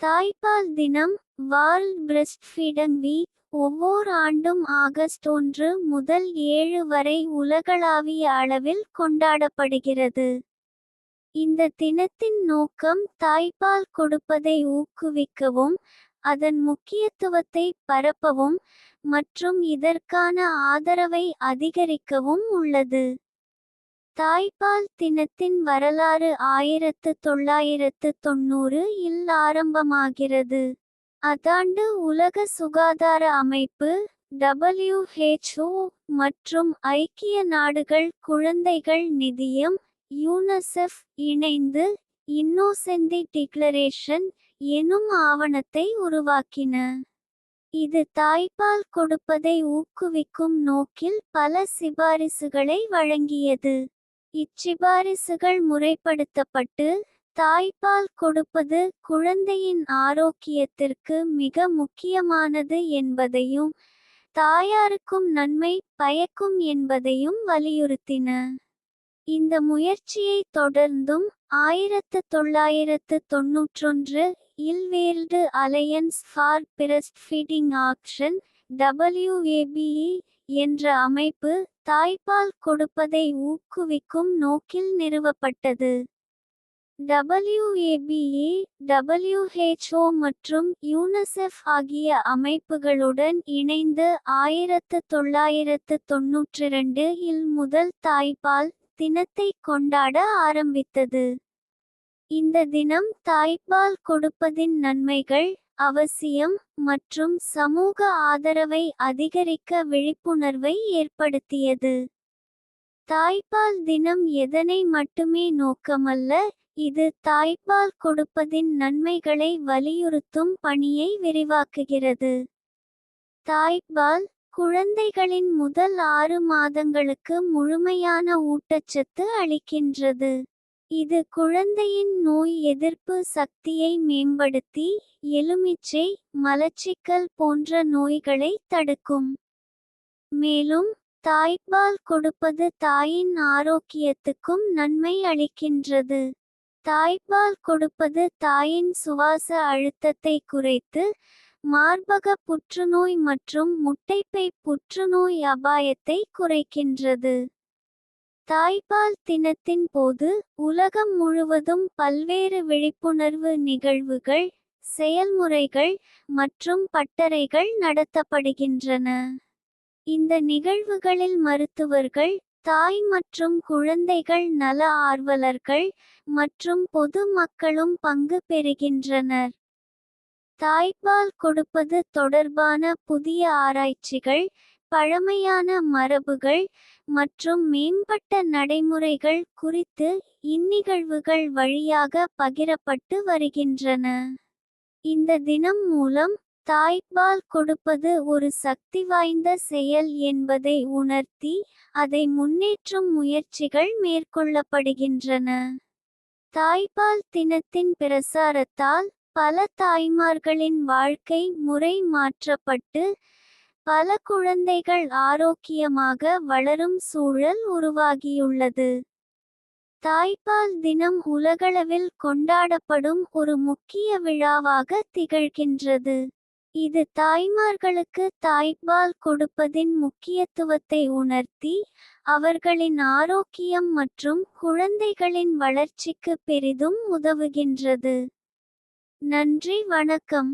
தாய்ப்பால் தினம் வார்ல்ட் breast ஃபீடன் week ஒவ்வொரு ஆண்டும் ஆகஸ்ட் ஒன்று முதல் ஏழு வரை உலகளாவிய அளவில் கொண்டாடப்படுகிறது. இந்த தினத்தின் நோக்கம் தாய்ப்பால் கொடுப்பதை ஊக்குவிக்கவும் அதன் முக்கியத்துவத்தை பரப்பவும் மற்றும் இதற்கான ஆதரவை அதிகரிக்கவும் உள்ளது. தாய்ப்பால் தினத்தின் வரலாறு ஆயிரத்து தொள்ளாயிரத்து தொண்ணூறு இல் ஆரம்பமாகிறது. அதாண்டு உலக சுகாதார அமைப்பு டபிள்யூஹெச்ஓ மற்றும் ஐக்கிய நாடுகள் குழந்தைகள் நிதியம் யூனசெஃப் இணைந்து இன்னோசெந்தி டிக்ளரேஷன் எனும் ஆவணத்தை உருவாக்கின. இது தாய்ப்பால் கொடுப்பதை ஊக்குவிக்கும் நோக்கில் பல சிபாரிசுகளை வழங்கியது. இச்சிபாரிசுகள் முறைப்படுத்தப்பட்டு தாய்ப்பால் கொடுப்பது குழந்தையின் ஆரோக்கியத்திற்கு மிக முக்கியமானது என்பதையும் தாயாருக்கும் நன்மை பயக்கும் என்பதையும் வலியுறுத்தின. இந்த முயற்சியை தொடர்ந்தும் ஆயிரத்து தொள்ளாயிரத்து தொன்னூற்றொன்று world alliance for breastfeeding action W A B E என்ற அமைப்பு தாய்ப்பால் கொடுப்பதை ஊக்குவிக்கும் நோக்கில் நிறுவப்பட்டது. டபிள்யூஏபிஇ டபிள்யூஹெச்ஓ மற்றும் யூனிசெஃப் ஆகிய அமைப்புகளுடன் இணைந்து ஆயிரத்து தொள்ளாயிரத்து தொன்னூற்றிரண்டு இல் முதல் தாய்ப்பால் தினத்தை கொண்டாட ஆரம்பித்தது. இந்த தினம் தாய்ப்பால் கொடுப்பதின் நன்மைகள் அவசியம் மற்றும் சமூக ஆதரவை அதிகரிக்க விழிப்புணர்வை ஏற்படுத்தியது. தாய்ப்பால் தினம் எதனை மட்டுமே நோக்கமல்ல இது தாய்ப்பால் கொடுப்பதின் நன்மைகளை வலியுறுத்தும் பணியை விரிவாக்குகிறது. தாய்ப்பால் குழந்தைகளின் முதல் ஆறு மாதங்களுக்கு முழுமையான ஊட்டச்சத்து அளிக்கின்றது. இது குழந்தையின் நோய் எதிர்ப்பு சக்தியை மேம்படுத்தி எலுமிச்சை மலச்சிக்கல் போன்ற நோய்களை தடுக்கும். மேலும் தாய்ப்பால் கொடுப்பது தாயின் ஆரோக்கியத்துக்கும் நன்மை அளிக்கின்றது. தாய்ப்பால் கொடுப்பது தாயின் சுவாச அழுத்தத்தை குறைத்து மார்பக புற்றுநோய் மற்றும் முட்டைப்பை புற்றுநோய் அபாயத்தை குறைக்கின்றது. தாய்ப்பால் தினத்தின் போது உலகம் முழுவதும் பல்வேறு விழிப்புணர்வு நிகழ்வுகள் செயல்முறைகள் மற்றும் பட்டறைகள் நடத்தப்படுகின்றன. இந்த நிகழ்வுகளில் மருத்துவர்கள் தாய் மற்றும் குழந்தைகள் நல ஆர்வலர்கள் மற்றும் பொது மக்களும் பங்கு பெறுகின்றனர். தாய்ப்பால் கொடுப்பது தொடர்பான புதிய ஆராய்ச்சிகள் பழமையான மரபுகள் மற்றும் மேம்பட்ட நடைமுறைகள் குறித்து இந்நிகழ்வுகள் வழியாக பகிரப்பட்டு வருகின்றன. இந்த தினம் மூலம் தாய்ப்பால் கொடுப்பது ஒரு சக்தி வாய்ந்த செயல் என்பதை உணர்த்தி அதை முன்னேற்றும் முயற்சிகள் மேற்கொள்ளப்படுகின்றன. தாய்ப்பால் தினத்தின் பிரசாரத்தால் பல தாய்மார்களின் வாழ்க்கை முறை மாற்றப்பட்டு பல குழந்தைகள் ஆரோக்கியமாக வளரும் சூழல் உருவாகியுள்ளது. தாய்ப்பால் தினம் உலகளவில் கொண்டாடப்படும் ஒரு முக்கிய விழாவாக திகழ்கின்றது. இது தாய்மார்களுக்கு தாய்ப்பால் கொடுப்பதின் முக்கியத்துவத்தை உணர்த்தி அவர்களின் ஆரோக்கியம் மற்றும் குழந்தைகளின் வளர்ச்சிக்கு பெரிதும் உதவுகின்றது. நன்றி வணக்கம்.